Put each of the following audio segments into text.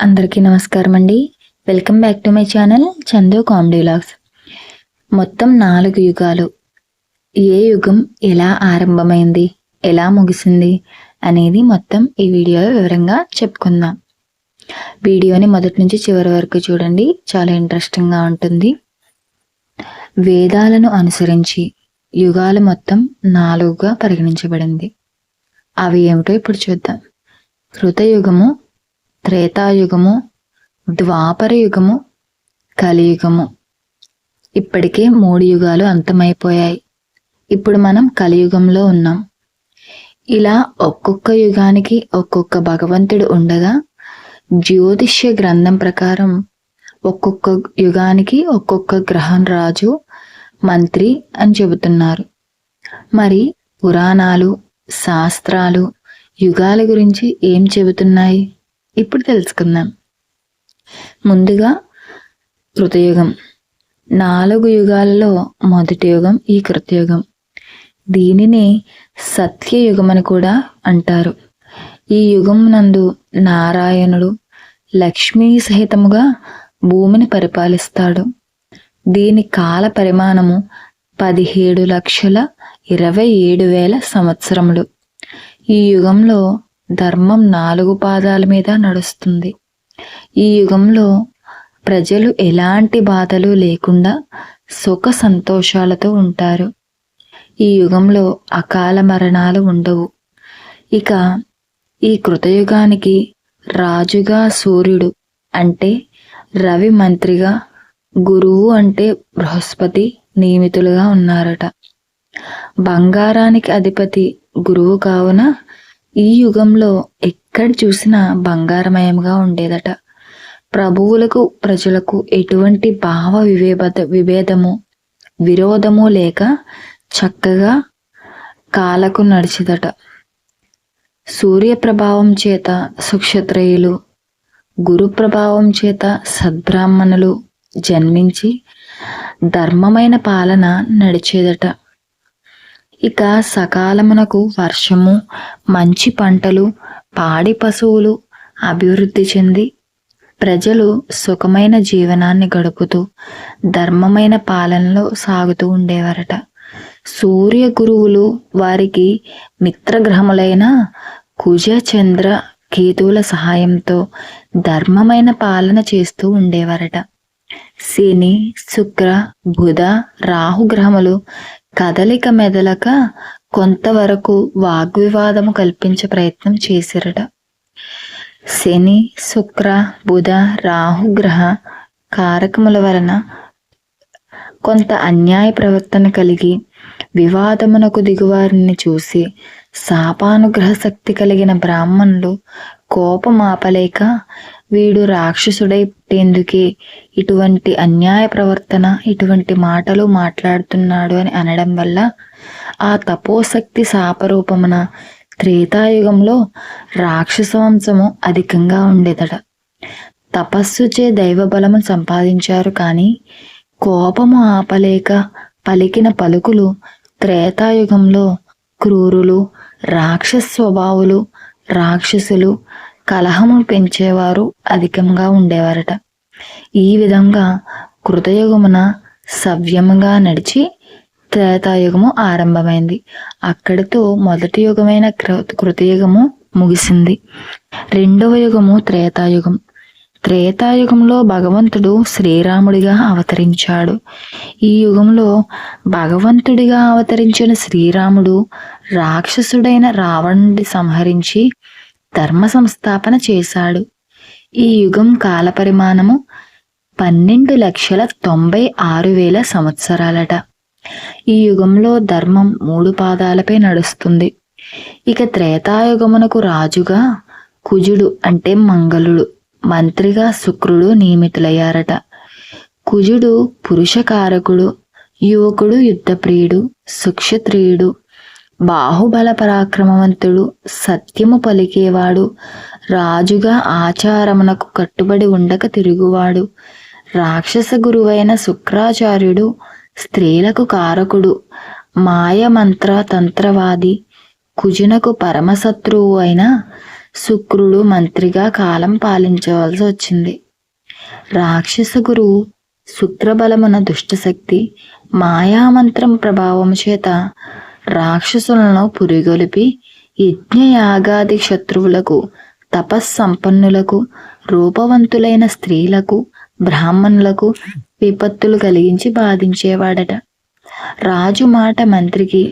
అందరికీ నమస్కారం అండి welcome back to my channel Chandu comedy vlogs మొత్తం నాలుగు యుగాలు. ఏ యుగం ఎలా ఆరంభమైంది ఎలా ముగిసింది అనేది మొత్తం ఈ వీడియోలో వివరంగా చెప్పుకుందాం. వీడియోని మొదటి నుంచి చివరి వరకు చూడండి చాలా ఇంట్రెస్టింగ్గా ఉంటుంది. వేదాలను అనుసరించి యుగాలు మొత్తం నాలుగుగా పరిగణించబడింది. అవి ఏమిటో ఇప్పుడు చూద్దాం. కృతయుగము త్రేతాయుగము ద్వాపర యుగము కలియుగము. ఇప్పటికే మూడు యుగాలు అంతమైపోయాయి. ఇప్పుడు మనం కలియుగంలో ఉన్నాం. ఇలా ఒక్కొక్క యుగానికి ఒక్కొక్క భగవంతుడు ఉండగా జ్యోతిష్య గ్రంథం ప్రకారం ఒక్కొక్క యుగానికి ఒక్కొక్క గ్రహం రాజు మంత్రి అని చెబుతున్నారు. మరి పురాణాలు శాస్త్రాలు యుగాల గురించి ఏం చెబుతున్నాయి? ఇప్పుడు తెలుసుకుందాం. ముందుగా కృతయుగం. నాలుగు యుగాలలో మొదటి యుగం ఈ కృతయుగం. దీనిని సత్యయుగం అని కూడా అంటారు. ఈ యుగం నందు నారాయణుడు లక్ష్మీ సహితముగా భూమిని పరిపాలిస్తాడు. దీని కాల పరిమాణము పదిహేడు లక్షల ఇరవై ఏడు వేల సంవత్సరములు. ఈ యుగంలో ధర్మం నాలుగు పాదాల మీద నడుస్తుంది. ఈ యుగంలో ప్రజలు ఎలాంటి బాధలు లేకుండా సుఖ సంతోషాలతో ఉంటారు. ఈ యుగంలో అకాల మరణాలు ఉండవు. ఇక ఈ కృతయుగానికి రాజుగా సూర్యుడు అంటే రవి మంత్రిగా గురువు అంటే బృహస్పతి నియమితులుగా ఉన్నారట. బంగారానికి అధిపతి గురువు కావున ఈ యుగంలో ఎక్కడ చూసినా బంగారమయంగా ఉండేదట. ప్రభువులకు ప్రజలకు ఎటువంటి భావ వివేద విభేదము విరోధము లేక చక్కగా కాలకు నడిచిదట. సూర్య ప్రభావం చేత సుక్షత్రయులు గురు ప్రభావం చేత సద్బ్రాహ్మణులు జన్మించి ధర్మమైన పాలన నడిచేదట. ఇక సకాలమునకు వర్షము మంచి పంటలు పాడి పశువులు అభివృద్ధి చెంది ప్రజలు సుఖమైన జీవనాన్ని గడుపుతూ ధర్మమైన పాలనలో సాగుతూ ఉండేవారట. సూర్య గురువులు వారికి మిత్రగ్రహములైన కుజ చంద్ర కేతువుల సహాయంతో ధర్మమైన పాలన చేస్తూ ఉండేవారట. శని శుక్ర బుధ రాహు గ్రహములు కదలిక మెదలక కొంతవరకు వాగ్వివాదము కల్పించే ప్రయత్నం చేసిరట. శని శుక్ర బుధ రాహుగ్రహ కారకముల వలన కొంత అన్యాయ ప్రవర్తన కలిగి వివాదమునకు దిగువారిని చూసి శాపానుగ్రహ శక్తి కలిగిన బ్రాహ్మణులు కోపమాపలేక వీడు రాక్షసుడై పుట్టేందుకే ఇటువంటి అన్యాయ ప్రవర్తన ఇటువంటి మాటలు మాట్లాడుతున్నాడు అని అనడం వల్ల ఆ తపోశక్తి శాపరూపమున త్రేతాయుగంలో రాక్షస వంశము అధికంగా ఉండేదట. తపస్సుచే దైవ బలము సంపాదించారు కానీ కోపము ఆపలేక పలికిన పలుకులు త్రేతాయుగంలో క్రూరులు రాక్షస స్వభావులు రాక్షసులు కలహము పెంచేవారు అధికంగా ఉండేవారట. ఈ విధంగా కృతయుగమున సవ్యముగా నడిచి త్రేతాయుగము ఆరంభమైంది. అక్కడితో మొదటి యుగమైన కృతయుగము ముగిసింది. రెండవ యుగము త్రేతాయుగం. త్రేతాయుగంలో భగవంతుడు శ్రీరాముడిగా అవతరించాడు. ఈ యుగంలో భగవంతుడిగా అవతరించిన శ్రీరాముడు రాక్షసుడైన రావణుడి సంహరించి ధర్మ సంస్థాపన చేశాడు. ఈ యుగం కాల పరిమాణము పన్నెండు లక్షల తొంభై ఆరు వేల సంవత్సరాలట. ఈ యుగంలో ధర్మం మూడు పాదాలపై నడుస్తుంది. ఇక త్రేతాయుగమునకు రాజుగా కుజుడు అంటే మంగళుడు మంత్రిగా శుక్రుడు నియమితులయ్యారట. కుజుడు పురుషకారకుడు యువకుడు యుద్ధప్రియుడు సుక్షత్రియుడు బాహుబల పరాక్రమవంతుడు సత్యము పలికేవాడు రాజుగా ఆచారమునకు కట్టుబడి ఉండక తిరుగువాడు రాక్షస గురువైన శుక్రాచార్యుడు స్త్రీలకు కారకుడు మాయమంత్ర తంత్రవాది కుజునకు పరమశత్రువు అయిన శుక్రుడు మంత్రిగా కాలం పాలించవలసి వచ్చింది. రాక్షస గురువు శుక్రబలమున దుష్టశక్తి మాయామంత్రం ప్రభావం చేత రాక్షసులను పురిగొలిపి యజ్ఞయాగాది శత్రువులకు తపస్సంపన్నులకు రూపవంతులైన స్త్రీలకు బ్రాహ్మణులకు విపత్తులు కలిగించి బాధించేవాడట. రాజు మాట మంత్రికి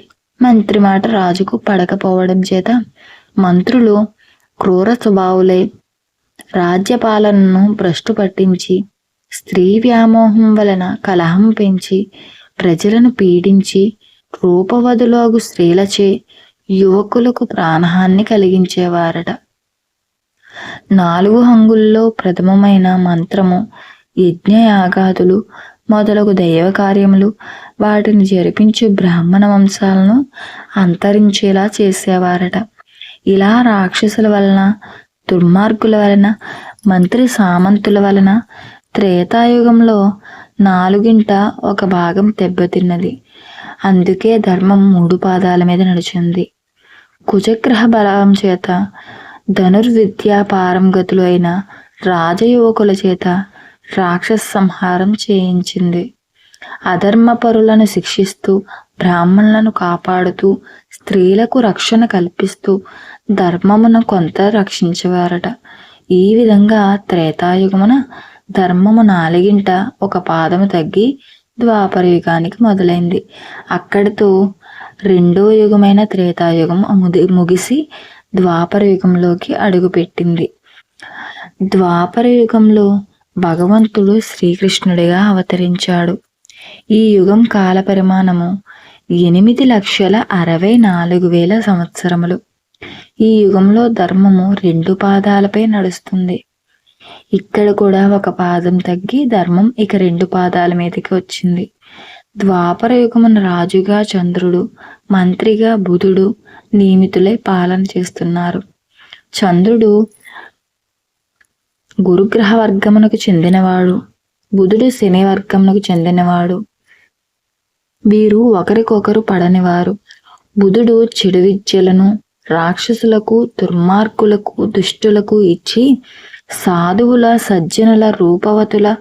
మంత్రి మాట రాజుకు పడకపోవడం చేత మంత్రులు క్రూర స్వభావులై రాజ్యపాలనను భ్రష్టు పట్టించి స్త్రీ వ్యామోహం వలన కలహం పెంచి ప్రజలను పీడించి రూపవధులోగు స్త్రీలచే యువకులకు ప్రాణహాన్ని కలిగించేవారట. నాలుగు హంగుల్లో ప్రథమమైన మంత్రము యజ్ఞయాగాదులు మొదలగు దైవ కార్యములు వాటిని జరిపించు బ్రాహ్మణ వంశాలను అంతరించేలా చేసేవారట. ఇలా రాక్షసుల వలన దుర్మార్గుల వలన మంత్రి సామంతుల వలన త్రేతాయుగంలో నాలుగింట ఒక భాగం దెబ్బతిన్నది. అందుకే ధర్మం మూడు పాదాల మీద నడిచింది. కుజగ్రహ బలం చేత ధనుర్విద్యా పారంగతులు అయిన రాజయువకుల చేత రాక్షస సంహారం చేయించింది. అధర్మ పరులను శిక్షిస్తూ బ్రాహ్మణులను కాపాడుతూ స్త్రీలకు రక్షణ కల్పిస్తూ ధర్మమును కొంత రక్షించేవారట. ఈ విధంగా త్రేతాయుగమున ధర్మము నాలుగింట ఒక పాదము తగ్గి ద్వాపర యుగానికి మొదలైంది. అక్కడితో రెండో యుగమైన త్రేతాయుగం ముది- ముగిసి ద్వాపర యుగంలోకి అడుగుపెట్టింది. ద్వాపర యుగంలో భగవంతుడు శ్రీకృష్ణుడిగా అవతరించాడు. ఈ యుగం కాల పరిమాణము ఎనిమిది లక్షల అరవై నాలుగు వేల సంవత్సరములు. ఈ యుగంలో ధర్మము రెండు పాదాలపై నడుస్తుంది. ఇక్కడ కూడా ఒక పాదం తగ్గి ధర్మం ఇక రెండు పాదాల మీదకి వచ్చింది. ద్వాపర యుగమున రాజుగా చంద్రుడు మంత్రిగా బుధుడు నియమితులై పాలన చేస్తున్నారు. చంద్రుడు గురుగ్రహ వర్గమునకు చెందినవాడు. బుధుడు శని వర్గమునకు చెందినవాడు. వీరు ఒకరికొకరు పడనివారు. బుధుడు చెడు విద్యలను రాక్షసులకు దుర్మార్గులకు దుష్టులకు ఇచ్చి సాధువుల సజ్జనుల రూపవతుల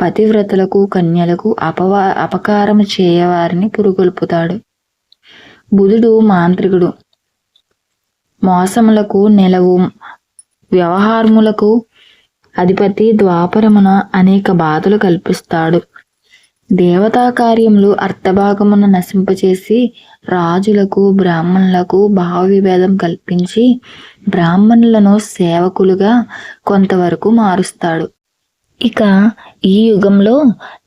పతివ్రతలకు కన్యలకు అపవా అపకారము చేయవారిని పురుగొల్పుతాడు. బుధుడు మాంత్రికుడు. మోసములకు నెలవు. వ్యవహారములకు అధిపతి ద్వాపరమున అనేక బాధలు కల్పిస్తాడు. దేవతా కార్యములు అర్థభాగమున నశింపచేసి రాజులకు బ్రాహ్మణులకు భావ విభేదం కల్పించి బ్రాహ్మణులను సేవకులుగా కొంతవరకు మారుస్తాడు. ఇక ఈ యుగంలో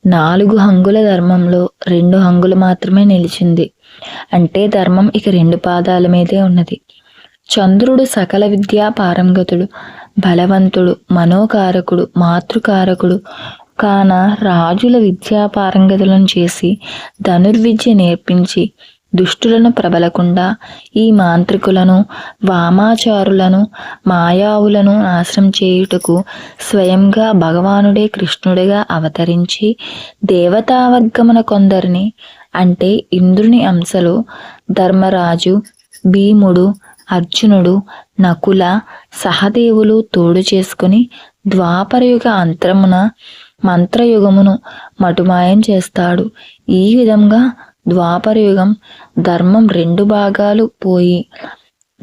నాలుగు హంగుల ధర్మంలో రెండు హంగులు మాత్రమే నిలిచింది. అంటే ధర్మం ఇక రెండు పాదాల మీదే ఉన్నది. చంద్రుడు సకల విద్యా పారంగతుడు బలవంతుడు మనోకారకుడు మాతృకారకుడు కాన రాజుల విద్యా పారంగతులను చేసి ధనుర్విద్య నేర్పించి దుష్టులను ప్రబలకుండా ఈ మాంత్రికులను వామాచారులను మాయావులను నాశనం చేయుటకు స్వయంగా భగవానుడే కృష్ణుడిగా అవతరించి దేవతావర్గమున కొందరిని అంటే ఇంద్రుని అంశలు ధర్మరాజు భీముడు అర్జునుడు నకుల సహదేవులు తోడు చేసుకుని ద్వాపరయుగ అంతరమున మంత్రయుగమును మటుమాయం చేస్తాడు. ఈ విధంగా ద్వాపరయుగం ధర్మం రెండు భాగాలు పోయి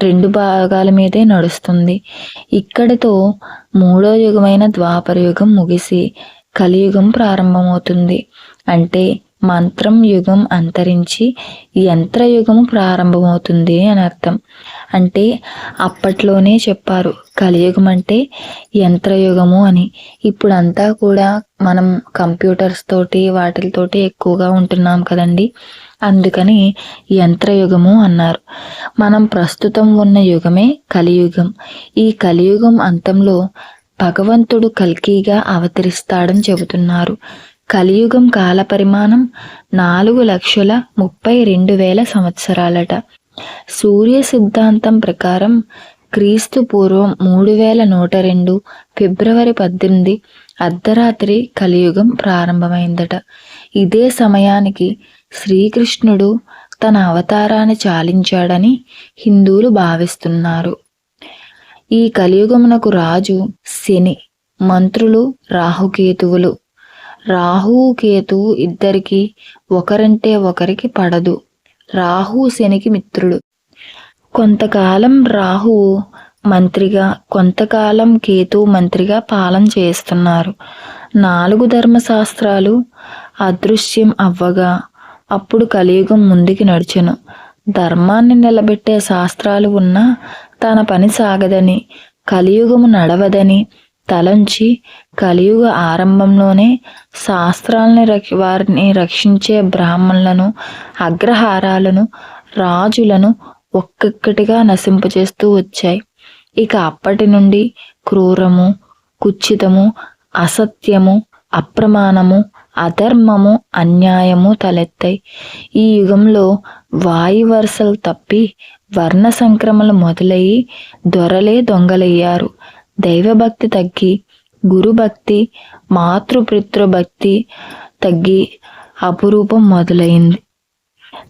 రెండు భాగాల మీదే నడుస్తుంది. ఇక్కడితో మూడో యుగమైన ద్వాపర యుగం ముగిసి కలియుగం ప్రారంభమవుతుంది. అంటే మంత్రం యుగం అంతరించి యంత్రయుగము ప్రారంభమవుతుంది అని అర్థం. అంటే అప్పట్లోనే చెప్పారు కలియుగం అంటే యంత్రయుగము అని. ఇప్పుడంతా కూడా మనం కంప్యూటర్స్ తోటి వాటితోటి ఎక్కువగా ఉంటున్నాం కదండి. అందుకని యంత్రయుగము అన్నారు. మనం ప్రస్తుతం ఉన్న యుగమే కలియుగం. ఈ కలియుగం అంతంలో భగవంతుడు కల్కిగా అవతరిస్తాడని చెబుతున్నారు. కలియుగం కాల పరిమాణం నాలుగు లక్షల ముప్పై రెండు వేల సంవత్సరాలట. సూర్య సిద్ధాంతం ప్రకారం క్రీస్తు పూర్వం మూడు వేల నూట రెండు ఫిబ్రవరి పద్దెనిమిది అర్ధరాత్రి కలియుగం ప్రారంభమైందట. ఇదే సమయానికి శ్రీకృష్ణుడు తన అవతారాన్ని చాలించాడని హిందువులు భావిస్తున్నారు. ఈ కలియుగమునకు రాజు శని మంత్రులు రాహుకేతువులు. రాహు కేతు ఇద్దరికి ఒకరంటే ఒకరికి పడదు. రాహు శనికి మిత్రుడు. కొంతకాలం రాహు మంత్రిగా కొంతకాలం కేతు మంత్రిగా పాలన చేస్తున్నారు. నాలుగు ధర్మశాస్త్రాలు అదృశ్యం అవ్వగా అప్పుడు కలియుగం ముందుకి నడిచెను. ధర్మాన్ని నిలబెట్టే శాస్త్రాలు ఉన్నా తన పని సాగదని కలియుగము నడవదని తలంచి కలియుగ ఆరంభంలోనే శాస్త్రాలని రక్ష వారిని రక్షించే బ్రాహ్మణులను అగ్రహారాలను రాజులను ఒక్కొక్కటిగా నశింపజేస్తూ వచ్చాయి. ఇక అప్పటి నుండి క్రూరము కుచ్చితము అసత్యము అప్రమాణము అధర్మము అన్యాయము తలెత్తాయి. ఈ యుగంలో వాయు వరుసలు తప్పి వర్ణ సంక్రమలు మొదలయ్యి దొరలే దొంగలయ్యారు. దైవభక్తి తగ్గి గురుభక్తి మాతృపితృభక్తి తగ్గి అపురూపం మొదలైంది.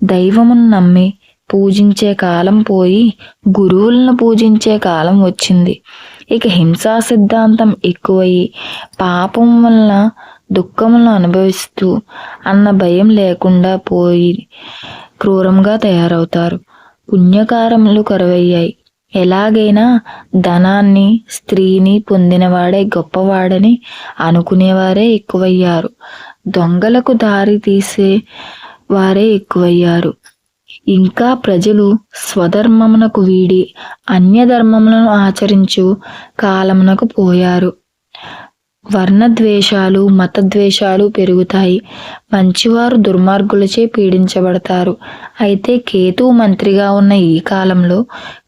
దైవమును నమ్మి పూజించే కాలం పోయి గురువులను పూజించే కాలం వచ్చింది. ఇక హింసా సిద్ధాంతం ఎక్కువయి పాపం వలన దుఃఖములను అనుభవిస్తూ అన్న భయం లేకుండా పోయి క్రూరంగా తయారవుతారు. పుణ్యకారములు కరువయ్యాయి. ఎలాగైనా ధనాన్ని స్త్రీని పొందినవాడే గొప్పవాడని అనుకునేవారే ఎక్కువయ్యారు. దొంగలకు దారి తీసే వారే ఎక్కువయ్యారు. ఇంకా ప్రజలు స్వధర్మమునకు వీడి అన్యధర్మములను ఆచరించు కాలమునకు పోయారు. వర్ణద్వేషాలు మతద్వేషాలు పెరుగుతాయి. మంచివారు దుర్మార్గులచే పీడించబడతారు. అయితే కేతు మంత్రిగా ఉన్న ఈ కాలంలో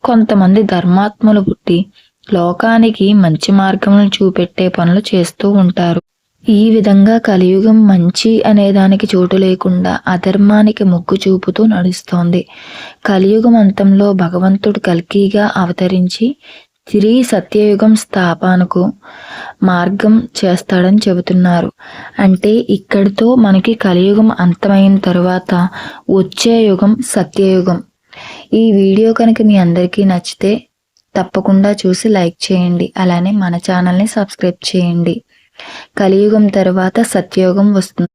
కొంతమంది ధర్మాత్ములు పుట్టి లోకానికి మంచి మార్గములను చూపెట్టే పనులు చేస్తూ ఉంటారు. ఈ విధంగా కలియుగం మంచి అనే దానికి చోటు లేకుండా అధర్మానికి మొగ్గు చూపుతూ నడుస్తోంది. కలియుగం అంతంలో భగవంతుడు కల్కీగా అవతరించి తిరిగి సత్యయుగం స్థాపనకు మార్గం చేస్తాడని చెబుతున్నారు. అంటే ఇక్కడితో మనకి కలియుగం అంతమైన తరువాత వచ్చే యుగం సత్యయుగం. ఈ వీడియో కనుక మీ అందరికీ నచ్చితే తప్పకుండా చూసి లైక్ చేయండి. అలానే మన ఛానల్ని సబ్స్క్రైబ్ చేయండి. కలియుగం తర్వాత సత్యయుగం వస్తుంది.